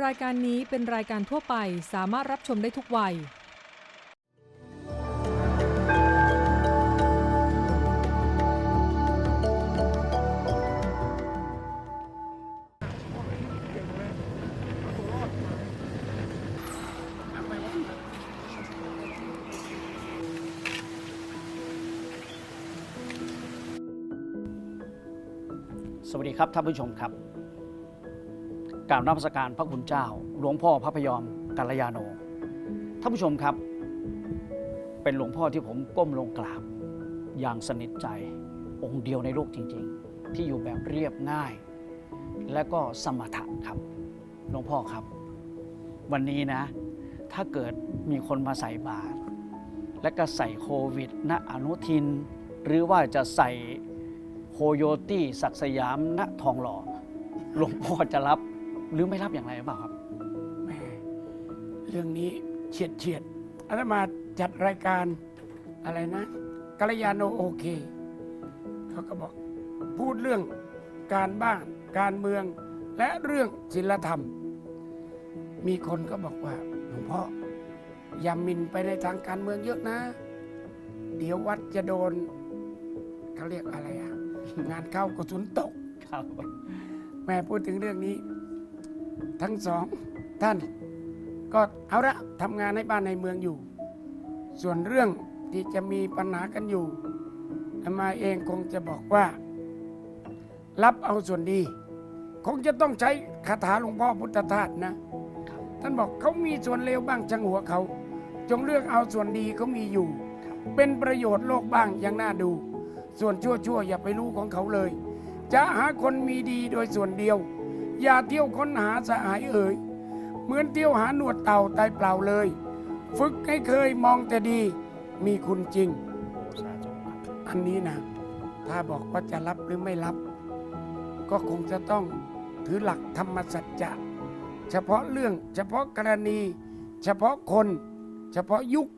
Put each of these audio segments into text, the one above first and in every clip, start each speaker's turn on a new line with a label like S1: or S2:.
S1: รายการนี้เป็นรายการทั่วไปสามารถรับชมได้ทุกวัย
S2: สวัสดีครับท่านผู้ชมครับ กราบนมัสการพระคุณเจ้า หลวงพ่อพระพยอมกัลยาโนท่านผู้ชมครับ เป็นหลวงพ่อที่ผมก้มลงกราบ อย่างสนิทใจองค์เดียวในโลกจริง ๆ ที่อยู่แบบเรียบง่าย และก็สมถะครับ หลวงพ่อครับ วันนี้นะ ถ้าเกิดมีคนมาใส่บาตรและก็ใส่โควิดณอนุทิน หรือว่าจะใส่โคโยตี้ศักสยามณทองหล่อหลวงพ่อจะรับ หรือไม่รับอย่างไรหรือเปล่าครับ
S3: แหมเรื่องนี้เฉียดเฉียดๆอาตมาจัดรายการอะไรนะกัลยาโนโอเค เขาก็บอกพูดเรื่องการบ้าน การเมืองและเรื่องศิลธรรม มีคนก็บอกว่าหลวงพ่ออย่าหมินไปในทางการเมืองเยอะนะ เดี๋ยววัดจะโดนเขาเรียกอะไรอะงานเข้ากระสุนตก
S2: ครับ
S3: แม่พูดถึงเรื่องนี้ ทั้งสองท่าน ก็เอาละทำงานให้บ้านในเมืองอยู่ ส่วนเรื่องที่จะมีปัญหากันอยู่อามาเองคงจะบอกว่า รับเอาส่วนดี คงจะต้องใช้คาถาหลวงพ่อพุทธทาสนะ ท่านบอกเขามีส่วนเลวบ้างจังหัวเขา จงเลือกเอาส่วนดีเขามีอยู่ เป็นประโยชน์โลกบ้างยังน่าดู ส่วนชั่วๆอย่าไปรู้ของเขาเลย จะหาคนมีดีโดยส่วนเดียว อย่าเที่ยวค้นหาสหายเอ่ย เหมือนเที่ยวหาหนวดเต่าตายเปล่าเลย ฝึกให้เคยมองแต่ดี มีคุณจริง อันนี้นะ ถ้าบอกว่าจะรับหรือไม่รับ ก็คงจะต้องถือหลักธรรมสัจจะ เฉพาะเรื่องเฉพาะกรณี เฉพาะคน เฉพาะยุค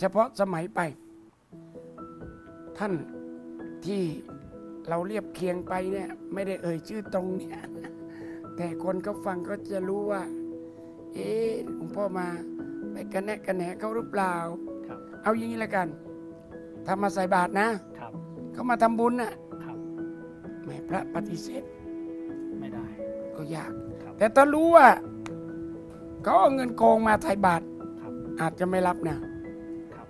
S3: เฉพาะสมัยไป ท่านที่เราเรียบเคียงไปเนี่ย ไม่ได้เอ่ยชื่อตรงเนี่ย แต่คนเขาฟังก็จะรู้ว่า เอ๊ะหลวงพ่อมาไปกันแนะกันแหนเขาหรือเปล่า
S2: ครับ
S3: เอาอย่างนี้ละกันทำมาใส่บาตรนะ
S2: ครับ
S3: เขามาทำบุญน่ะ
S2: ครับ
S3: แม่พระปฏิเสธ
S2: ไม่ได้
S3: ก็ยาก
S2: ครับ
S3: แต่ถ้ารู้ว่าเขาเอาเงินโกงมาไถ่บาตร
S2: ครับ
S3: อาจจะไม่รับนะ
S2: ครับ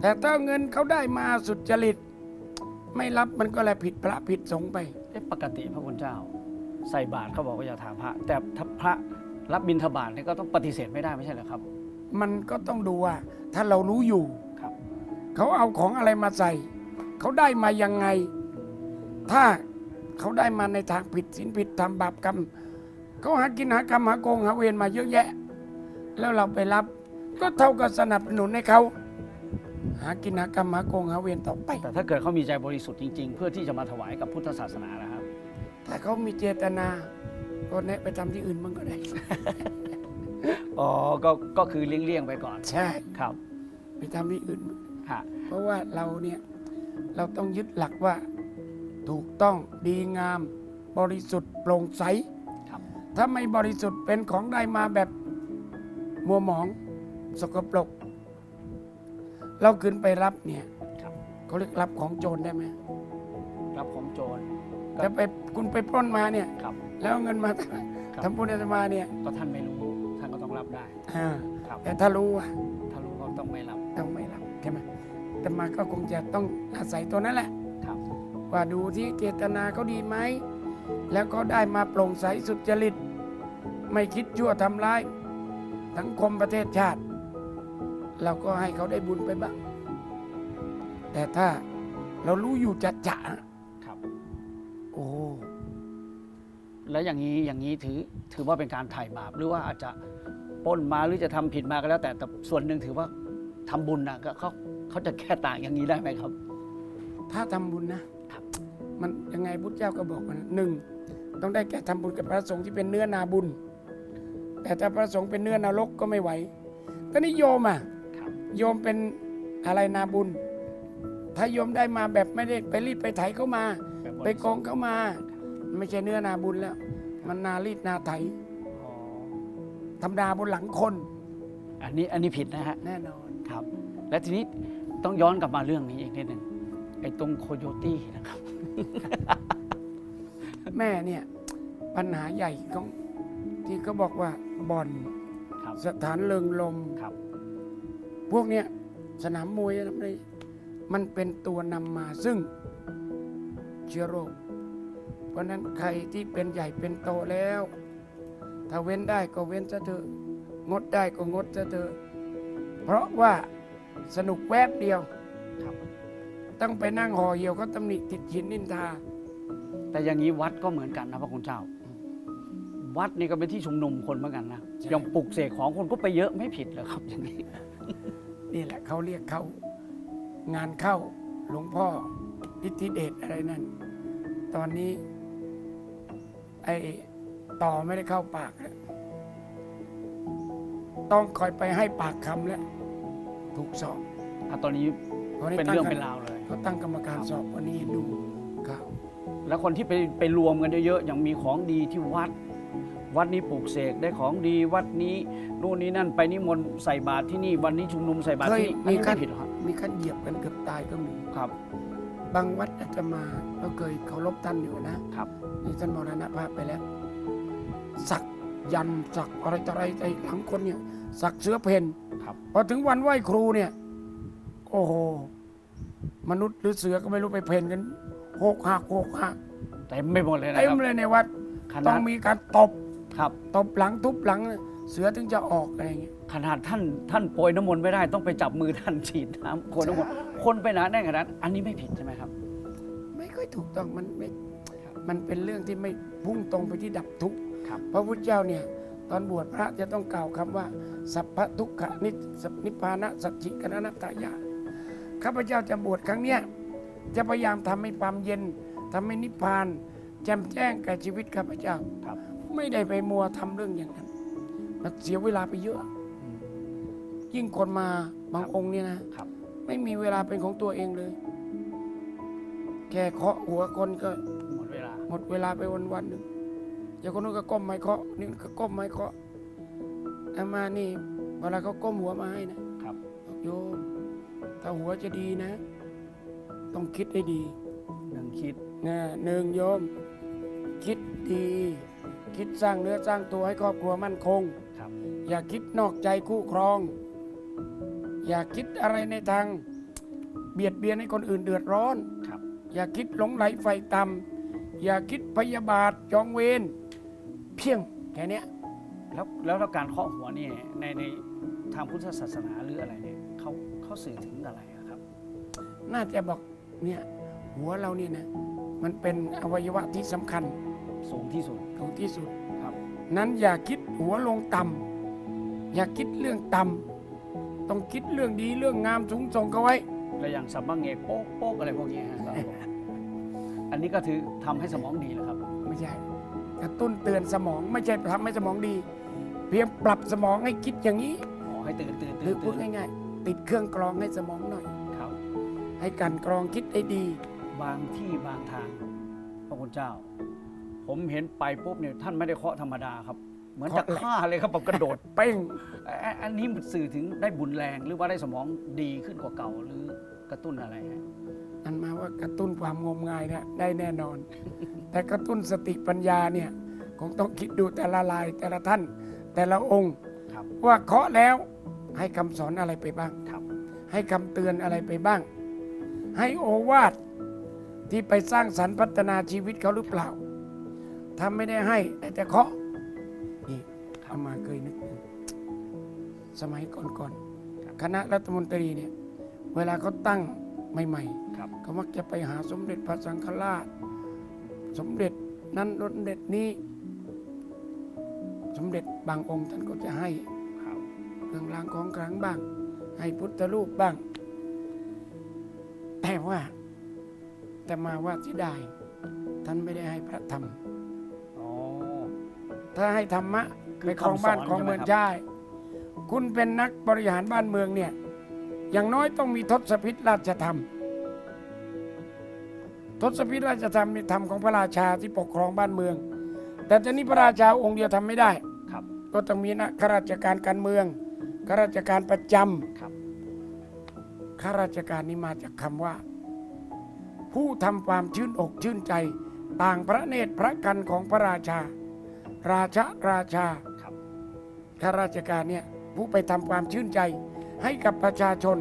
S3: แต่ถ้าเงินเขาได้มาสุจริต ไม่รับมันก็แหละผิดพระผิดสงฆ์ไป
S2: เอ๊ะปกติพระคุณเจ้า ใส่บาตรเขาบอกว่าอย่าถามพระ แต่ถ้าพระรับบิณฑบาตเนี่ยก็ต้องปฏิเสธไม่ได้ไม่ใช่เหรอครับ
S3: มันก็ต้องดูว่า ถ้าเรารู้อยู่
S2: ครับ
S3: เขาเอาของอะไรมาใส่ เขาได้มายังไง ถ้าเขาได้มาในทางผิดศีลผิดทำบาปกรรมเขาหากินหากรรมหาโกงหาเวรมาเยอะแยะ แล้วเราไปรับ ก็เท่ากับสนับสนุนให้เขาหากินหากรรมหาโกงหาเวรต่อไป
S2: แต่ถ้าเกิดเขามีใจบริสุทธิ์จริง ๆ เพื่อที่จะมาถวายกับพุทธศาสนานะครับ
S3: ถ้าเขามีเจตนาก็แนะไปทำที่อื่นมันก็ได้
S2: อ๋อ ก็ ก็คือเลี่ยงๆไปก่อน
S3: ใช่
S2: ครับ
S3: ไปทำที่อื่น
S2: ฮะ
S3: เพราะว่าเราเนี่ย เราต้องยึดหลักว่า ถูกต้องดีงาม บริสุทธิ์โปร่งใส
S2: ครับ
S3: ถ้าไม่บริสุทธิ์เป็นของได้มาแบบมัวหมอง สกปรก เราขึ้นไปรับเนี่ย
S2: ครับ
S3: เขาเรียกรับของโจรได้ไหม
S2: รับของโจร
S3: แต่ไปคุณไปปล้นมาเนี่ย
S2: ครับ
S3: แล้วเอาเงินมา
S2: ครับ
S3: ทำบุญอาตมาเนี่ย
S2: ก็ท่านไม่รู้ ท่านก็ต้องรับได้
S3: อ่า
S2: ครับ
S3: แต่ถ้ารู้ว่า
S2: ถ้ารู้ก็ต้องไม่รับ
S3: ต้องไม่รับใช่ไหมแต่มาก็คงจะต้องอาศัยตัวนั้นแหละ
S2: ครับ
S3: ว่าดูที่เจตนาเขาดีไหม แล้วก็ได้มาโปร่งใสสุจริต ไม่คิดชั่วทำร้ายสังคมประเทศชาติ เราก็ให้เขาได้บุญไปบ้าง แต่ถ้าเรารู้อยู่จัดจะ
S2: ค แล้วอย่างนี้อย่างนี้ถือถือว่าเป็นการถ่ายบาปหรือว่าอาจจะปล้นมาหรือจะทำผิดมาก็แล้ว แต่แต่ส่วนหนึ่งถือว่าทำบุญนะก็เขาเขาจะแก้ต่างอย่างนี้ได้ไหมครับ
S3: ถ้าทำบุญนะครับมันยังไงพุทธเจ้าก็บอกว่านะหนึ่งต้องได้แก่ทำบุญกับพระสงฆ์ที่เป็นเนื้อนาบุญ แต่ถ้าพระสงฆ์เป็นเนื้อนรกก็ไม่ไหวแต่นี่โยมอะ
S2: ครับ
S3: โยมเป็นอะไรนาบุญ ถ้าโยมได้มาแบบไม่ได้ไปรีดไปไถเข้ามา
S2: แบบบ
S3: ไป
S2: ริ
S3: โก
S2: สุท
S3: ง
S2: ธิ์
S3: เข้ามา ไม่ใช่เนื้อนาบุญแล้ว มันนารีดนาไถ
S2: อ๋อ
S3: ธรรมดาบนหลังคน
S2: อันนี้อันนี้ผิดนะฮะ
S3: แน่นอน
S2: ครับ และทีนี้ต้องย้อนกลับมาเรื่องนี้อีกนิดหนึ่งไอ้ตรงโคโยตี้นะครับ
S3: แม่เนี่ย ปัญหาใหญ่ของที่เขาบอกว่าบ่อน
S2: ครับ
S3: สถานเริงลม
S2: ครับ
S3: พวกเนี้ยสนามมวยอะไรมันเป็นตัวนำมาซึ่งเชื้อโรค เพราะฉะนั้นใครที่เป็นใหญ่เป็นโตแล้ว ถ้าเว้นได้ก็เว้นซะเถอะงดได้ก็งดซะเถอะเพราะว่าสนุกแวบเดียว
S2: ครับ
S3: ต้องไปนั่งห่อเหี่ยวก็ตำหนิติดหินนินทา
S2: แต่อย่างนี้วัดก็เหมือนกันนะพระคุณเจ้า วัดนี่ก็เป็นที่ชุมนุมคนเหมือนกันนะ
S3: ใช่
S2: อย่างปลุกเสกของคนก็ไปเยอะไม่ผิดเหรอครับอย่างนี้
S3: นี่แหละเขาเรียกเขางานเข้าหลวงพ่ออิทธิเดชอะไรนั่น ตอนนี้ ไอ้ต่อไม่ได้เข้าปากแล้วต้องคอยไปให้ปากคำแล้วถูกสอบ
S2: อะตอนนี้
S3: พาะ
S2: เป็น
S3: ตั้
S2: เรื่อง
S3: คณะ
S2: เป็นราวเลย
S3: เขาตั้งกรรมการสอบวันนี้เห็นดูครับ
S2: แล้วคนที่ไปไปรวมกันเยอะๆอย่างมีของดีที่วัด วัดนี้ปลูกเสกได้ของดีวัดนี้นู่นนี่นั่นไปนิมนต์ใส่บาตรที่นี่วันนี้ชุมนุมใส่บาตร
S3: เคย
S2: ที่นี่อัน
S3: มี
S2: นี้
S3: ขั้
S2: ไม่
S3: น
S2: ผิดหรอครับ
S3: มีขั้นเหยียบกันเกือบตายก็มี
S2: ครับ
S3: บางวัดอาจจะมาเราเคยเคารพท่านอยู่นะ
S2: ครับ
S3: นี่ท่านมรณภาพไปแล้ว สักยันต์สักอะไรต่ออะไรไอ้หลังคนเนี่ย สักเสื้อเพน
S2: ครับ
S3: พอถึงวันไหว้ครูเนี่ย โอ้โห มนุษย์หรือเสือก็ไม่รู้ไปเพนกันโหกหักโหกหัก
S2: เต็มไม่หมดเลยนะ
S3: เต็
S2: ค
S3: ม
S2: รับ
S3: เลยในวัด
S2: ข
S3: ต้อ
S2: นาด
S3: งมีการตบ
S2: ครับ
S3: ตบหลังทุบหลัง เสือถึงจะออกอะไรอย่างเงี้ย
S2: ขนาดท่านท่านโปรยน้ำมนต์ไม่ได้ต้องไปจับมือท่านฉีดน้ำโคนน้ำมนต์คนไปหนาแน่นขนาดนั้นอันนี้ไม่ผิดใช่ไหมครับ
S3: ไม่ค่อยถูกต้องมันไม่
S2: ครับ
S3: มันเป็นเรื่องที่ไม่พุ่งตรงไปที่ดับทุกข์
S2: ครับ
S3: พระพุทธเจ้าเนี่ยตอนบวชพระจะต้องกล่าวคำว่า สัพพทุกขนิสนิพพานะสัจจิกนนัตตายาข้าพเจ้าจะบวชครั้งเนี้ยจะพยายามทำให้ความเย็นทำให้นิพพานแจ่มแจ้งแก่ชีวิตข้าพเจ้า
S2: ครับ
S3: ไม่ได้ไปมัวทำเรื่องอย่างนั้นมันเสียเวลาไปเยอะ
S2: อืม
S3: ยิ่งคนมาบาง
S2: ครับ
S3: องค์เนี่ยนะ
S2: ครับ
S3: ไม่มีเวลาเป็นของตัวเองเลย แค่เคาะหัวคนก็
S2: หมดเวลา
S3: หมดเวลาไปวันวันๆหนึ่งเดี๋ยวคนนู้นก็ก้มไม้เคาะนี่ก็ก้มไม้เคาะอามานี่เวลาเขาก้มหัวมาให้นะครับบอกโยมถ้าหัวจะดีนะ ต้องคิดให้ดี
S2: หนึ่งคิด
S3: นะหนึ่งโยม คิดดี คิดสร้างเนื้อสร้างตัวให้ครอบครัวมั่นคง
S2: ครับ
S3: อย่าคิดนอกใจคู่ครอง อย่าคิดอะไรในทางเบียดเบียนให้คนอื่นเดือดร้อน
S2: ครับ
S3: อย่าคิดหลงไหลไฟต่ำอย่าคิดพยาบาทจองเวรเพียงแค่เนี้ย
S2: แล้วแล้วแล้วการเคาะหัวนี่ในในทางพุทธศาสนาหรืออะไรเนี่ยเขาเขาสื่อถึงอะไรอะครับ
S3: น่าจะบอกเนี่ยหัวเราเนี่ยนะมันเป็นอวัยวะที่สำคัญ
S2: สูงที่สุด
S3: ถึงที่สุด
S2: ครับ
S3: นั้นอย่าคิดหัวลงต่ำอย่าคิดเรื่องต่ำ ต้องคิดเรื่องดีเรื่องงามสูงส่งเขาไว้
S2: แล้วอย่างสัมบังเงกโป๊กโป๊กอะไรพวกนี้ฮะครับผมอันนี้ก็ถือทำให้สมองดีแล้วครับ
S3: ไม่ใช่กระตุ้นเตือนสมองไม่ใช่ทำให้สมองดี เพียงปรับสมองให้คิดอย่างนี้
S2: อ๋อให้ตื่นตื่น
S3: หรื
S2: ตื่
S3: อนพูด
S2: ตื่น
S3: ง่ายๆ ติดเครื่องกรองให้สมองหน่อย
S2: ครับ
S3: ให้กลันกรองคิดให้ดี
S2: บางที่บางทางพระคุณเจ้า ผมเห็นไปปุ๊บเนี่ยท่านไม่ได้เคาะธรรมดาครับ เหมือนจะ
S3: เคาะแหละ
S2: ฆ่าเลยครับแบบกระโดด
S3: เป้ง
S2: อะอันนี้มันสื่อถึงได้บุญแรงหรือว่าได้สมองดีขึ้นกว่าเก่าหรือกระตุ้นอะไรฮะ
S3: อันมาว่ากระตุ้นความงมงายเนี่ยได้แน่นอน แต่กระตุ้นสติปัญญาเนี่ยคงต้องคิดดูแต่ละลายแต่ละท่าน แต่ละองค์
S2: ครับ
S3: ว่าเคาะแล้วให้คำสอนอะไรไปบ้าง
S2: ครับ
S3: ให้คำเตือนอะไรไปบ้าง ให้โอวาทที่ไปสร้างสรรค์พัฒนาชีวิตเขาหรือเปล่าถ้าไม่ได้ให้แต่จะเคาะนี่เอามาเคยนึกถึงสมัยก่อนๆคณะรัฐมนตรีเนี่ยเวลาเขาตั้งใหม่
S2: ครับ
S3: ๆเขามักจะไปหาสมเด็จพระสังฆราช สมเด็จนั้นสมเด็จนี้ สมเด็จบางองค์ท่านก็จะให้
S2: ครับ
S3: เครื่องรางของขลังบ้าง ให้พุทธรูปบ้าง แต่ว่า แต่มาว่าที่ได้ ท่านไม่ได้ให้พระธรรม
S2: อ๋อ
S3: ถ้าให้ธรรมะ
S2: คือ
S3: ไปครองบ้าน
S2: คำสอน
S3: ของเมือง
S2: ใช่ไหมครับ
S3: ใช่คุณเป็นนักบริหารบ้านเมืองเนี่ย อย่างน้อยต้องมีทศพิธราชธรรม ทศพิธราชธรรมนี่ธรรมของพระราชาที่ปกครองบ้านเมือง แต่ตอนนี้พระราชาองค์เดียวทำไม่ได้
S2: ครับ
S3: ก็ต้องมีนะข้าราชการการเมืองข้าราชการประจ
S2: ครับำ
S3: ข้าราชการนี้มาจากคำว่า ผู้ทำความชื่นอกชื่นใจ ต่างพระเนตรพระกันของพระราชา ราชาราชา
S2: ครับ
S3: ข้าราชการเนี่ยผู้ไปทำความชื่นใจให้กับประชาชน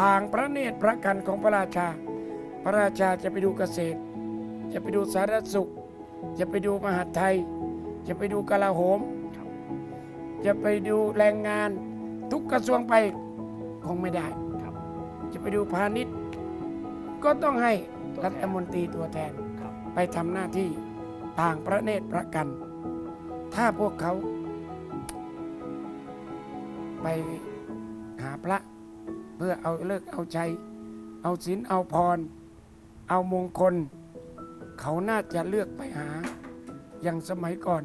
S3: ต่างพระเนตรพระกันของพระราชา พระราชาจะไปดูเกษตร จะไปดูสาธารณสุข จะไปดูมหาดไทย จะไปดูกลาโหม
S2: ครับ
S3: จะไปดูแรงงานทุกกระทรวงไปคงไม่ได้
S2: ครับ
S3: จะไปดูพาณิชย์ ก็ต้องให้
S2: ตัวแทน
S3: รัฐมนตรีตัวแทน
S2: ครับ
S3: ไปทำหน้าที่ต่างพระเนตรพระกัน ถ้าพวกเขา ไปหาพระ เพื่อเอาเลิกเอาใจ เอาศีลเอาพร เอามงคล เขาน่าจะเลือกไปหา อย่างสมัยก่อน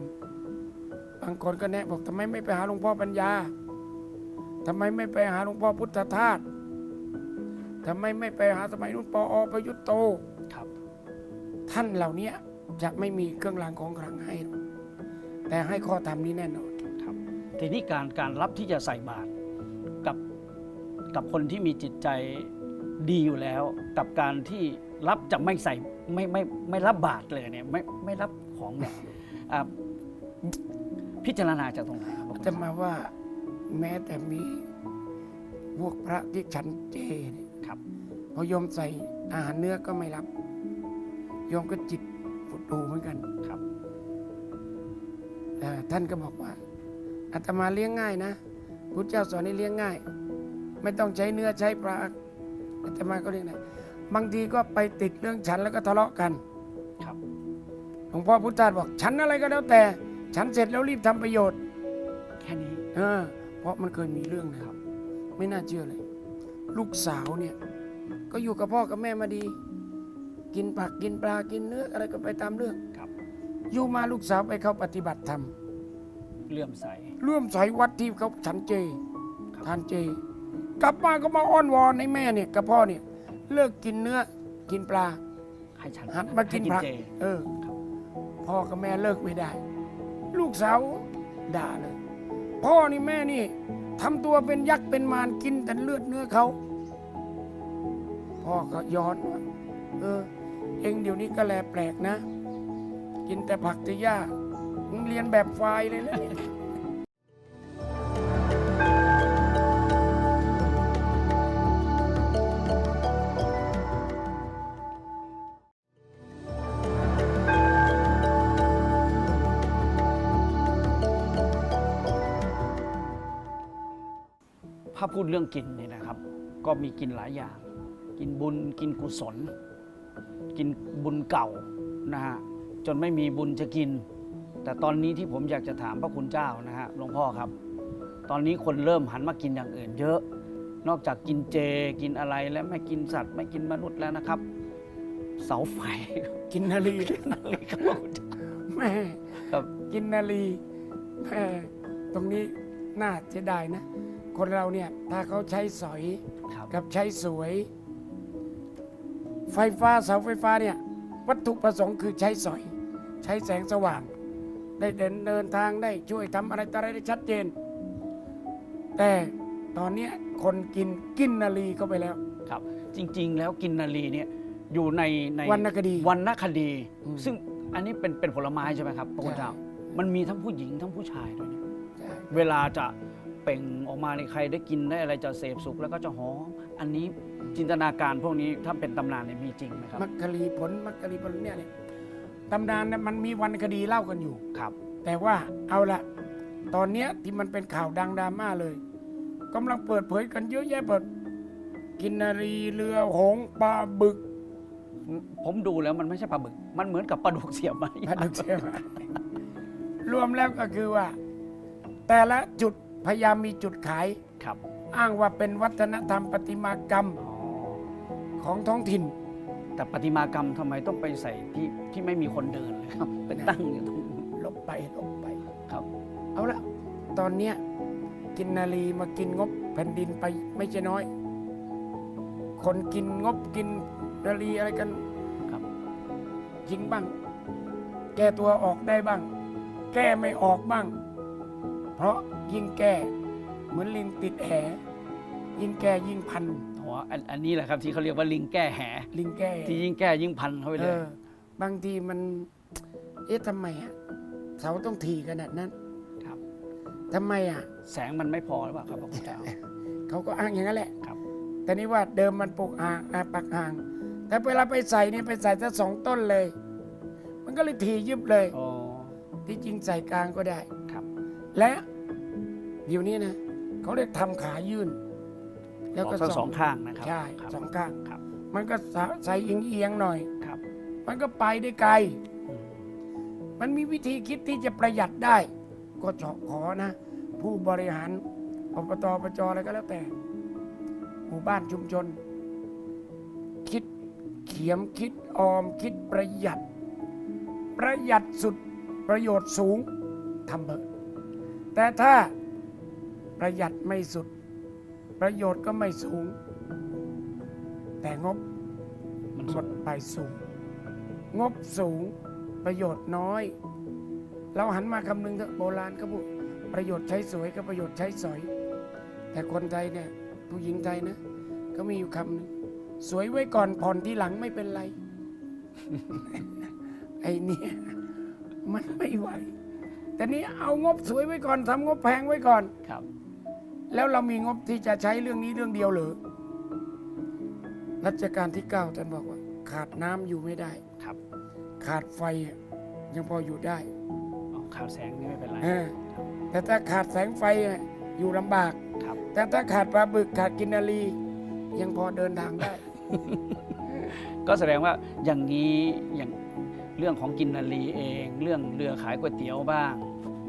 S3: บางคนก็แนะบอกทำไมไม่ไปหาหลวงพ่อปัญญาทำไมไม่ไปหาหลวงพ่อพุทธทาสทำไมไม่ไปหาสมัยนู้นปออประยุทธ์โต
S2: ครับ
S3: ท่านเหล่านี้จะไม่มีเครื่องรางของขลังให้หรอกแต่ให้ข้อธรรมนี้แน่นอน
S2: ครับ ทีนี้การการรับที่จะใส่บาตรกับกับคนที่มีจิตใจดีอยู่แล้ว กับการที่รับจะไม่ใส่ไม่ไม่ไม่รับบาตรเลยเนี่ยไม่ไม่รับของเนี่ยอ่าพิจารณาจากตรงไหนครับพระคุณ
S3: จะมาว่าแม้แต่มีพวกพระที่ฉันเจเนี่ย
S2: ครับ
S3: พอโยมใส่อาหารเนื้อก็ไม่รับโยมก็จิตฟุดดูเหมือนกัน
S2: ครับ
S3: เอ่อท่านก็บอกว่า อาตมาเลี้ยงง่ายนะพุทธเจ้าสอนให้เลี้ยงง่าย ไม่ต้องใช้เนื้อใช้ปลาอาตมาก็เลี้ยงได้บางทีก็ไปติดเรื่องฉันแล้วก็ทะเลาะกัน
S2: ครับ
S3: หลวงพ่อพุทธทาสบอกฉันอะไรก็แล้วแต่ ฉันเสร็จแล้วรีบทำประโยชน์
S2: แค่นี้
S3: เออเพราะมันเคยมีเรื่องนะครับ ไม่น่าเชื่อเลย ลูกสาวเนี่ย ก็อยู่กับพ่อกับแม่มาดี กินผักกินปลากินเนื้ออะไรก็ไปตามเรื่อง
S2: ครับ
S3: อยู่มาลูกสาวไปเข้าปฏิบัติธรรม
S2: เลื่อมใส
S3: ร่วมสายวัดที่เขาฉันเจ
S2: ครับ
S3: ทานเจ กลับมาก็มาอ้อนวอนให้แม่เนี่ยกับพ่อเนี่ยเลิกกินเนื้อกินปลา
S2: ให้ฉัน
S3: หันมากิน
S2: ให้
S3: ผัก
S2: เจ
S3: เออ
S2: ครับ
S3: พ่อกับแม่เลิกไม่ได้ ลูกสาวด่าเลย พ่อนี่แม่นี่ทำตัวเป็นยักษ์เป็นมารกินแต่เลือดเนื้อเขา พ่อก็ย้อนว่าเออ เองเดี๋ยวนี้ก็แลแปลกนะ กินแต่ผักแต่หญ้า มึงเรียนแบบไฟล์เลยนะเนี่ย
S2: ถ้าพูดเรื่องกินเนี่ยนะครับ ก็มีกินหลายอย่าง กินบุญกินกุศล กินบุญเก่านะฮะจนไม่มีบุญจะกิน แต่ตอนนี้ที่ผมอยากจะถามพระคุณเจ้านะฮะหลวงพ่อครับ ตอนนี้คนเริ่มหันมากินอย่างอื่น เยอะ นอกจากกินเจกินอะไรแล้วไม่กินสัตว์ ไม่กินมนุษย์แล้วนะครับ เสาไฟ
S3: กินนาลี
S2: นั่นเลยครับพระคุณเจ้า
S3: แม่
S2: ครับ
S3: กินนาลีแม่ตรงนี้น่าเสียดายนะ คนเราเนี่ยถ้าเขาใช้สอย
S2: ครับ
S3: กับใช้สวย ไฟฟ้าเสาไฟฟ้าเนี่ยวัตถุประสงค์คือใช้สอย ใช้แสงสว่าง ได้เดินเดินทางได้ช่วยทำอะไรต่ออะไรได้ชัดเจน แต่ตอนเนี้ยคนกินกินนาลีเข้าไปแล้ว
S2: ครับ จริง ๆ แล้วกินนารีเนี่ยอยู่ในใน
S3: วรรณคดี
S2: วรรณคดี
S3: อืม
S2: ซึ่งอันนี้เป็นเป็นผลไม้ใช่ไหมครับพระคุณเจ้า
S3: ใช่
S2: มันมีทั้งผู้หญิงทั้งผู้ชายด้วยเนี่ย
S3: ใช่
S2: เวลาจะเปล่งออกมาในใครได้กินได้อะไรจะเสพสุขแล้วก็จะหอมอันนี้จินตนาการพวกนี้ถ้าเป็นตำนานเนี่ยมีจริงไหมครับ
S3: มักกะลีผลมักกะลีผลเนี่ยเนี่ย ตำนานเนี่ยมันมีวรรณคดีเล่ากันอยู่
S2: ครับ
S3: แต่ว่าเอาละตอนเนี้ยที่มันเป็นข่าวดังดราม่าเลยกำลังเปิดเผยกันเยอะแยะเปิดกินนารีเรือหงส์ปลาบึก
S2: ผมดูแล้วมันไม่ใช่ปลาบึก มันเหมือนกับปลาดุกเสียบไม้
S3: พระดุกเสียมรวมแล้วก็คือว่า แต่ละจุดพยายามมีจุดขาย
S2: ครับ
S3: อ้างว่าเป็นวัฒนธรรมประติมากรรม
S2: อ๋อ
S3: ของท้องถิ่น
S2: แต่ประติมากรรมทำไมต้องไปใส่ที่ที่ไม่มีคนเดินเลยครับเป็นตั้งอยู่ตรง
S3: ลบไปลบไป
S2: ครับ
S3: เอาละตอนเนี้ยกินนารีมากินงบแผ่นดินไปไม่ใช่น้อย คนกินงบกินนารีอะไรกัน
S2: ครับ
S3: จริงบ้าง แก้ตัวออกได้บ้าง แก้ไม่ออกบ้าง เพราะยิ่งแก้ เหมือนลิงติดแหยิ่งแก้ยิ่งพัน
S2: อ๋อ อันอันนี้แหละครับที่เขาเรียกว่าลิงแก้แห
S3: ลิงแก้
S2: ที่ยิ่งแก้ยิ่งพันเข้าไป
S3: เอ
S2: เลย
S3: อบางทีมัน เอ๊ะทำไมอะเสาต้องถี่ขนาดนั้น
S2: ครับ
S3: ทำไมอะ
S2: แสงมันไม่พอหรือเปล่าครับพระคุณเจ้า
S3: เขาก็อ้างอย่างนั้นแหละ
S2: ครับ
S3: แต่นี่ว่าเดิมมันปลูกห่างอ่าปักห่าง แต่เวลาไปใส่เนี่ยไปใส่สักสองต้นเลย มันก็เลยถี่ยิบเลย
S2: อ๋อ
S3: ที่จริงใส่กลางก็ได้
S2: ครับ
S3: และเดี๋ยวนี้นะเขาเรียกทำขายื่น แล้วก็
S2: ทั้งสองข้างนะครับ
S3: ใช่
S2: ครับ
S3: สองข้าง
S2: ครับ
S3: มันก็ใส่เอียงๆหน่อย
S2: ครับ
S3: มันก็ไปได้ไกล
S2: อืม
S3: มันมีวิธีคิดที่จะประหยัดได้ ก็ขอนะ ผู้บริหารอบตปจอะไรก็แล้วแต่ หมู่บ้านชุมชน คิดเขียมคิดออมคิดประหยัด ประหยัดสุดประโยชน์สูงทำเถอะแต่ถ้าประหยัดไม่สุด ประโยชน์ก็ไม่สูง แต่งบ
S2: มัน
S3: หม
S2: สุด
S3: ดไปสูง งบสูงประโยชน์น้อย เราหันมาคำนึงเถอะโบราณก็พูดประโยชน์ใช้สวยกับประโยชน์ใช้สอย แต่คนไทยเนี่ยผู้หญิงไทยนะ ก็มีอยู่คำหนึงสวยไว้ก่อนผ่อนที่หลังไม่เป็นไร ไอ้เนี่ยมันไม่ไหว แต่นี้เอางบสวยไว้ก่อนทำงบแพงไว้ก่อน
S2: ครับ
S3: แล้วเรามีงบที่จะใช้เรื่องนี้เรื่องเดียวเหรือรัชกาลที่เก้าท่านบอกว่า ขาดน้ำอยู่ไม่ได้
S2: ครับ
S3: ขาดไฟอะยังพออยู่ได้
S2: อ๋อข่าวแสงนี่ไม่เป็นไร
S3: เออ แต่ถ้าขาดแสงไฟอะอยู่ลำบาก
S2: ครับ
S3: แต่ถ้าขาดปลาบึกขาดกินนารียังพอเดินทางได้
S2: ก็แสดงว่าอย่างนี้อย่างเรื่องของกินนารีเอง เรื่องเรือขายก๋วยเตี๋ยวบ้าง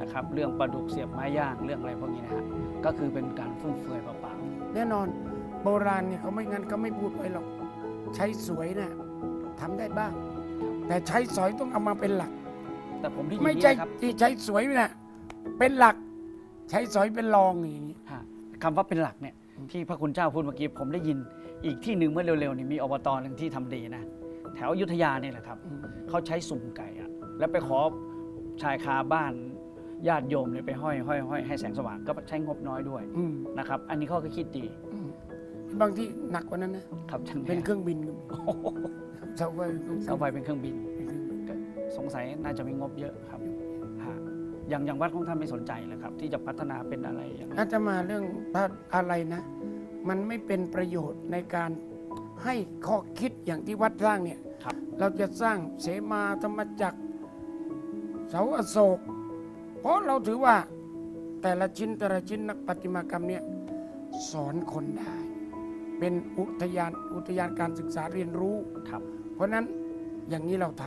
S2: นะครับ เรื่องปลาดุกเสียบไม้ย่างเรื่องอะไรพวกนี้นะฮะ ก็คือเป็นการฟุ่มเฟือยเปล่า
S3: แน่นอนโบราณเนี่ยเขาไม่งั้นเขาไม่พูดไว้หรอกใช้สวยนะ่ะทำได้บ้าง แต่ใช้สอยต้องเอามาเป็นหลัก
S2: ๆแต่ผมได้ยิน
S3: ไม่
S2: นี่
S3: ใช่
S2: นะครับ
S3: ที่ใช้สวยนะเป็นหลัก ใช้สอยเป็นรองอย่างนี้
S2: ฮะคำว่าเป็นหลักเนี่ยที่พระคุณเจ้าพูดเมื่อกี้ผมได้ยินอีกที่หนึ่งเมื่อเร็วๆนี่มีอบตหนึ่งที่ทำดีนะแถวอยุธยาเนี่ยแหละครับ
S3: อืม
S2: เขาใช้สุ่มไก่อะแล้วไปขอชายคาบ้าน ญาติโยมเนี่ยไปห้อยห้อยห้อยให้แสงสว่างก็ใช้งบน้อยด้วย
S3: อืม
S2: นะครับ อันนี้เขาก็คิดดี
S3: อืมบางที่หนักกว่านั้นนะ
S2: ครับช่าง
S3: เป็น
S2: แม่
S3: เครื่องบินก็มีเสาไฟ
S2: เสาไฟเป็นเครื่องบิน
S3: เป็นเครื่องบิน
S2: ก็สงสัยน่าจะมีงบเยอะครับฮะอย่างอย่างวัดของท่านไม่สนใจเลยครับ ที่จะพัฒนาเป็นอะไรอย่างนั้น
S3: อาจจะมาเรื่องพระอะไรนะ มันไม่เป็นประโยชน์ในการให้ข้อคิดอย่างที่วัดสร้างเนี่ย
S2: ครับ
S3: เราจะสร้างเสมาธรรมจักร เสาอโศกเพ ราะเราถือว่าแต่ละชิ้นแต่ละชิ้นนักปฏิมากรรมเนี่ยสอนคนได้ เป็นอุทยานอุทยานการศึกษาเรียนรู้
S2: ครับ
S3: เพราะนั้นอย่างนี้เราท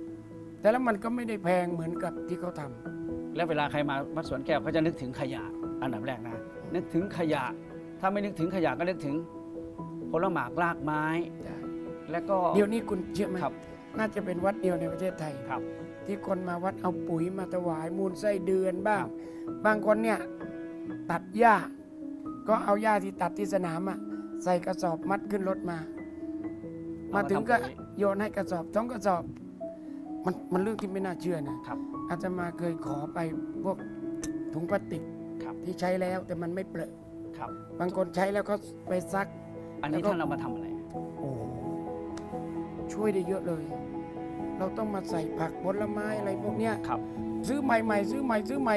S3: ำแต่แล้วมันก็ไม่ได้แพงเหมือนกับที่เขาทำ
S2: แล้วเวลาใครมาวัดสวนแก้วเขาจะนึกถึงขยะ อันดับแรกนะ นึกถึงขยะ ถ้าไม่นึกถึงขยะก็นึกถึงผลหมากรากไม้แล้วก็
S3: เดี๋ยวนี้คุณเชื่อไหม
S2: ครับ
S3: น่าจะเป็นวัดเดียวในประเทศไทย
S2: ครับ
S3: ที่คนมาวัดเอาปุ๋ยมาถวายมูลไส้เดือนบ้าง บางคนเนี่ยตัดหญ้า ก็เอาหญ้าที่ตัดที่สนามอะใส่กระสอบมัดขึ้นรถมา
S2: เอา
S3: มา
S2: มา
S3: ถึงก็
S2: ทำปุ๋ย
S3: โยนให้กระสอบสองกระสอบ มันมันเรื่องที่ไม่น่าเชื่อนะ
S2: ครับ
S3: อาตมาเคยขอไปพวกถุงพลาสติก
S2: ครับ
S3: ที่ใช้แล้วแต่มันไม่เปลอะ
S2: ครับ
S3: บางคนใช้แล้วก็ไปซัก
S2: อันนี้
S3: แล้วก็
S2: ท่านเอามาทำอะไร
S3: โอ้ช่วยได้เยอะเลย เราต้องมาใส่ผักผลไม้อะไรพวกเนี้ย
S2: ครับ
S3: ซื้อใหม่ๆซื้อใหม่ซื้อใหม่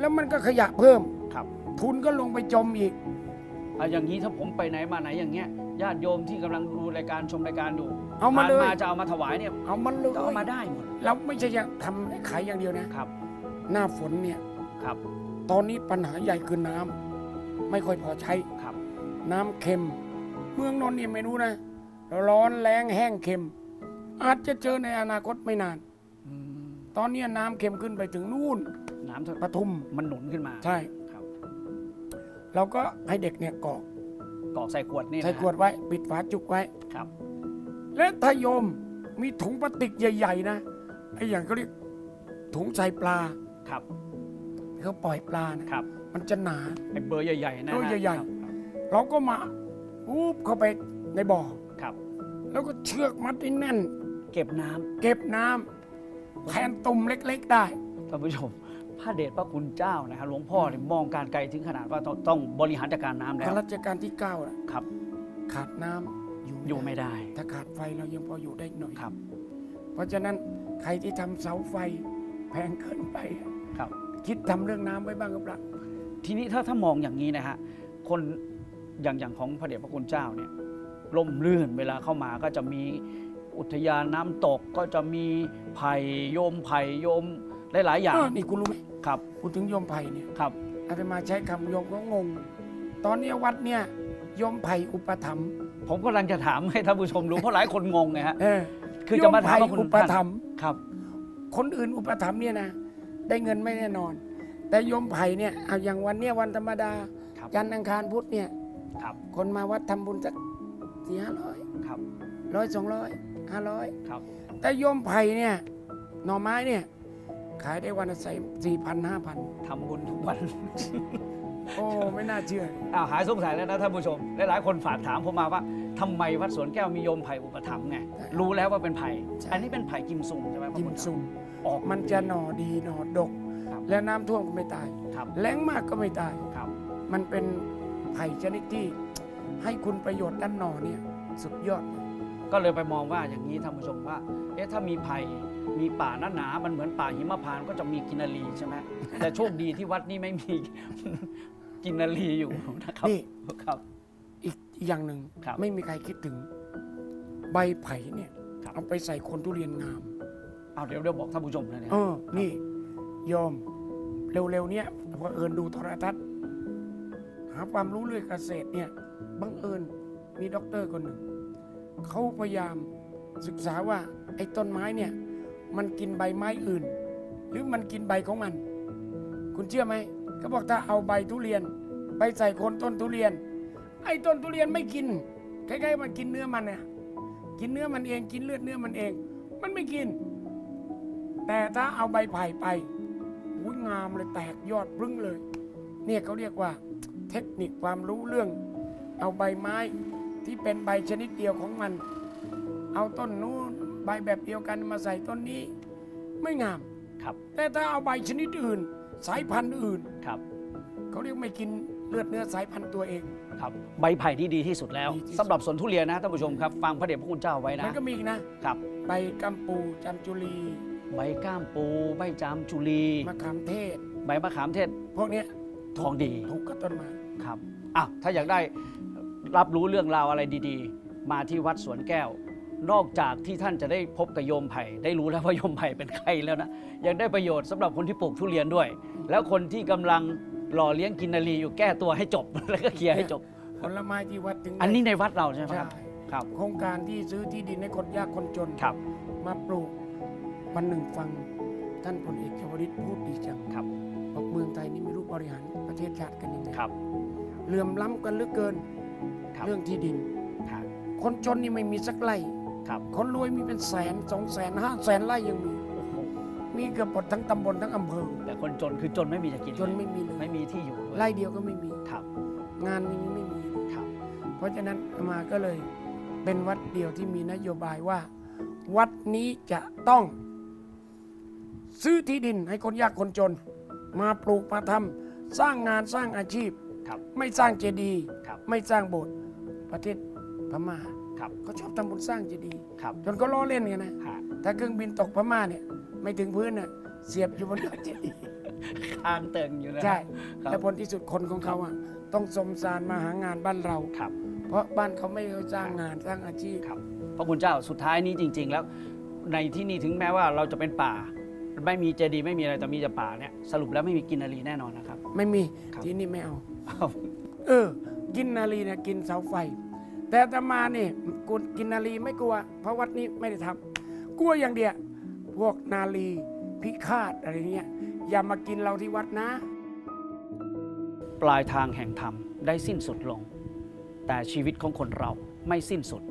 S3: แล้วมันก็ขยะเพิ่ม
S2: ครับ
S3: ทุนก็ลงไปจมอีก
S2: เอาอย่างนี้ถ้าผมไปไหนมาไหนอย่างเงี้ยญาติโยมที่กำลังดูรายการชมรายการอยู่
S3: เอามา
S2: ผ่น
S3: เลย
S2: มาจะเอามาถวายเนี่ย
S3: เอามันเลย
S2: ก็เอามาได้หมด
S3: เราไม่ใช่จะทำขายอย่างเดียวนะ
S2: ครับ
S3: หน้าฝนเนี่ย
S2: ครับ
S3: ตอนนี้ปัญหาใหญ่คือน้ำไม่ค่อยพอใช้
S2: ครับ
S3: น้ำเค็ม เมืองนนท์เนี่ยไม่รู้นะ ร้อนแรงแห้งเค็ม อาจจะเจอในอนาคตไม่นาน
S2: อืม
S3: ตอนนี้น้ำเค็มขึ้นไปถึงนู่น
S2: น้ำเถอะ
S3: ปทุม
S2: มันหนุนขึ้นมา
S3: ใช่
S2: ครับ
S3: เราก็ให้เด็กเนี่ยกรอก
S2: กรอกใส่ขวดนี่นะ
S3: ใส่ขวดไว้ ปิดฝาจุกไว้
S2: ครับ
S3: และถ้าโยมมีถุงพลาสติกใหญ่ ๆ นะไอ้อย่างเขาเรียกถุงใส่ปลา
S2: ครับ
S3: เขาปล่อยปลานะ ครับมันจะหนา
S2: ไอ้เบอร์ใหญ่ๆนะ
S3: เบอร์
S2: ฮะ
S3: ใหญ่
S2: ครับ
S3: เราก็มาปุ๊บเข้าไปในบ่อ
S2: ครับ
S3: แล้วก็เชือกมัดให้แน่น
S2: เก็บน้ำ
S3: เก็บน้ำแทนตุ่มเล็ก ๆ ได้
S2: ท่านผู้ชมพระเดชพระคุณเจ้านะครับหลวงพ่อเนี่ยมองการไกลถึงขนาดว่าต้องต้องบริหารจัดการน้ำแล้
S3: พ
S2: ว
S3: ระรัชกาลที่เก้าน่ะ
S2: ครับ
S3: ขาดน้ำอยู่
S2: อยู่ไม่ได้
S3: ถ้าขาดไฟเรายังพออยู่ได้หน่อย
S2: ครับ
S3: เพราะฉะนั้นใครที่ทำเสาไฟแพงเกินไปอะ
S2: ครับ
S3: คิดทำเรื่องน้ำไว้บ้างหรือเปล่า
S2: ทีนี้ถ้าถ้ามองอย่างนี้นะฮะคนอย่างอย่างของพระเดชพระคุณเจ้าเนี่ยล่มลื่นเวลาเข้ามาก็จะมี อุทยานน้ำตกก็จะมีไผ่โยมไผ่โยมหลายๆ อย่าง
S3: เออนี่คุณรู้ไหม
S2: ครับ
S3: พูดถึงโยมไผ่เนี่ย
S2: ครับ
S3: อาตมาใช้คำโยมก็งง ตอนเนี้ยวัดเนี่ยโยมไผ่อุปถัมภ์
S2: ผมกำลังจะถามให้ท่านผู้ชมรู้ เพราะหลายคนงงไงฮะ
S3: เออ
S2: คือจะมาถาม
S3: โย
S2: ว่า
S3: ไผ่
S2: คุณ
S3: อุปถัมภ์
S2: ครับ
S3: คนอื่นอุปถัมภ์เนี่ยนะได้เงินไม่แน่นอน แต่โยมไผ่เนี่ยเอาอย่างวันเนี้ยวันธรรมดา
S2: ครับ
S3: จันทร์อังคารพุธเนี่ย
S2: ครับ
S3: คนมาวัดทำบุญสักสี่ห้าร้อย
S2: ครับ
S3: ร้อยสองร้อย ห้าร้อย
S2: ครับ
S3: แต่โยมไผ่เนี่ยหน่อไม้เนี่ย ขายได้วันละสี่พันห้าพัน
S2: ทำบุญทุกวัน
S3: โอ้ ไม่น่าเชื่อ
S2: อ้าวหายสงสัยแล้วนะท่านผู้ชม หลายๆคนฝากถามผมมาว่าทำไมวัดสวนแก้วมีโยมไผ่อุปถัมภ์ไง
S3: ใช่
S2: รู้แล้วว่าเป็นไผ่
S3: ใช่
S2: อันนี้เป็นไผ่กิมซุงใช่ไหมพระ
S3: ยิม
S2: คุณ
S3: ซุง
S2: ออก
S3: มันจะหน่อดีหน่อดก
S2: ครับ
S3: และน้ำท่วมก็ไม่ตาย
S2: ครับ
S3: แล้งมากก็ไม่ตาย
S2: ครับ
S3: มันเป็นไผ่ชนิดที่ให้คุณประโยชน์ด้านหน่อเนี่ยสุดยอดเลย
S2: ก็เลยไปมองว่าอย่างนี้ท่านผู้ชมว่า เอ๊ะถ้ามีไผ่มีป่าหนาหนาๆมันเหมือนป่าหิมพานต์ก็จะมีกินนารีใช่ไหมแต่โชคดีที่วัดนี้ไม่มี กินนารีอยู่นะครับ
S3: นี่
S2: ครับ
S3: อีกอีกอย่างหนึ่ง
S2: ครับ
S3: ไม่มีใครคิดถึง ใบไผ่เนี่ย
S2: ครับ
S3: เอาไปใส่คนทุเรียนงาม
S2: เอาเดี๋ยวเดี๋ยวบอกท่านผู้ชมนะเนี่ย
S3: เออ นี่โยมเร็วๆเนี่ยพอเอิญดูโทรทัศน์ หาความรู้เรื่องเกษตรเนี่ยบังเอิญมีด็อกเตอร์คนหนึ่ง เขาพยายามศึกษาว่าไอ้ต้นไม้เนี่ยมันกินใบไม้อื่น หรือมันกินใบของมัน คุณเชื่อไหมเขาบอกถ้าเอาใบทุเรียน ไปใส่คนต้นทุเรียน ไอ้ต้นทุเรียนไม่กินใคล้ๆมันกินเนื้อมันเนี่ยกินเนื้อมันเองกินเลือดเนื้อมันเอง มันไม่กิน แต่ถ้าเอาใบไผ่ไปอุ้ยงามเลยแตกยอดพึ่งเลย เนี่ยเขาเรียกว่า เทคนิคความรู้เรื่อง เอาใบไม้ ที่เป็นใบชนิดเดียวของมัน เอาต้นนู้นใบแบบเดียวกันมาใส่ต้นนี้ ไม่งาม
S2: ครับ
S3: แต่ถ้าเอาใบชนิดอื่น สายพันธุ์อื่น
S2: ครับ
S3: เขาเรียกไม่กินเลือดเนื้อสายพันธุ์ตัวเอง
S2: ครับ ใบไผ่ที่ดีที่สุดแล้ว
S3: ดีที่สุด
S2: สำหรับสวนทุเรียนนะท่านผู้ชมครับ ฟังพระเดชพระคุณเจ้าไว้
S3: มั
S2: นะ
S3: นก็มีอีกนะ
S2: ครับ
S3: ใบกัมปูจันจุลี
S2: ใบก้ามปู ใบจามจุลี
S3: มะขามเทศ
S2: ใบมะขามเทศ
S3: พวกเนี้ย
S2: ทองดี
S3: ถูกกับต้นไม้
S2: ครับอะถ้าอยากได้ รับรู้เรื่องราวอะไรดีๆ มาที่วัดสวนแก้ว นอกจากที่ท่านจะได้พบกับโยมไผ่ได้รู้แล้วว่าโยมไผ่เป็นใครแล้วนะยังได้ประโยชน์สำหรับคนที่ปลูกทุเรียนด้วย แล้วคนที่กำลังหล่อเลี้ยงกินนารีอยู่แก้ตัวให้จบ แล้วก็เคลียร์ให้จบ
S3: ผลไม้ที่วัดถึงได้
S2: อันนี้ในวัดเราใช่ไหม
S3: ใช่
S2: ครับครับ
S3: โครงการที่ซื้อที่ดินให้คนยากคนจน
S2: ครับ
S3: มาปลูกวันหนึ่งฟังท่านพลเอกชวลิตพูดดีจัง
S2: ครับ
S3: บอกเมืองไทยนี่ไม่รู้บริหารประเทศชาติกันยังไง
S2: ครับ
S3: เหลื่อมล้ำกันเหลือเกิน
S2: ครับ
S3: เรื่องที่ดิน
S2: ครับ
S3: คนจนนี่ไม่มีสักไร่
S2: ครับ
S3: คนรวยมีเป็นแสนสองแสนห้าแสนไร่ยังมี
S2: โอ้โห
S3: มีเกือบหมดทั้งตำบลทั้งอำเภอ
S2: แต่คนจนคือจนไม่มีจะกิน
S3: จนไม่มีเลย
S2: ไม่มีที่อยู่ด้วย
S3: ไร่เดียวก็ไม่มี
S2: ครับ
S3: งานนี้ไม่มีเลย
S2: ครับ
S3: เพราะฉะนั้นอามาก็เลยเป็นวัดเดียวที่มีนโยบายว่า วัดนี้จะต้อง ซื้อที่ดินให้คนยากคนจน มาปลูกมาทำสร้างงานสร้างอาชีพ
S2: ครับ
S3: ไม่สร้างเจดีย์
S2: ครับ
S3: ไม่สร้างโบสถ์ ประเทศพม่า
S2: ครับ
S3: เขาชอบทำบุญสร้างเจดีย์
S2: ครับ
S3: จนก็ล้อเล่นกันนะ
S2: ฮะ
S3: ถ้าเครื่องบินตกพม่าเนี่ยไม่ถึงพื้นน่ะเสียบอยู่บนยอดเจดีย์
S2: ข้างเติงอยู่นะ
S3: ใช่
S2: ครับ
S3: และผลที่สุดคนของเขาอะต้องสมสารมาหางานบ้านเรา
S2: ครับ
S3: เพราะบ้านเขาไม่ได้สร้างงานสร้างอาชีพ
S2: ครับพระคุณเจ้าสุดท้ายนี้จริง ๆ แล้ว ในที่นี่ถึงแม้ว่าเราจะเป็นป่า ไม่มีเจดีย์ไม่มีอะไรแต่มีแต่ป่าเนี่ยสรุปแล้วไม่มีกินนารีแน่นอนนะครับ
S3: ไม่มี
S2: ครับ
S3: ที่นี่ไม่เอา
S2: ครับ
S3: เออ กินนาลีเนี่ยกินเสาไฟ แต่ตมาเนี่ยกูกินนาลีไม่กลัว เพราะวัดนี้ไม่ได้ทำกลัวอย่างเดียวพวกนาลีพิฆาตอะไรเงี้ยอย่ามากินเราที่วัดนะ
S2: ปลายทางแห่งธรรมได้สิ้นสุดลง แต่ชีวิตของคนเราไม่สิ้นสุด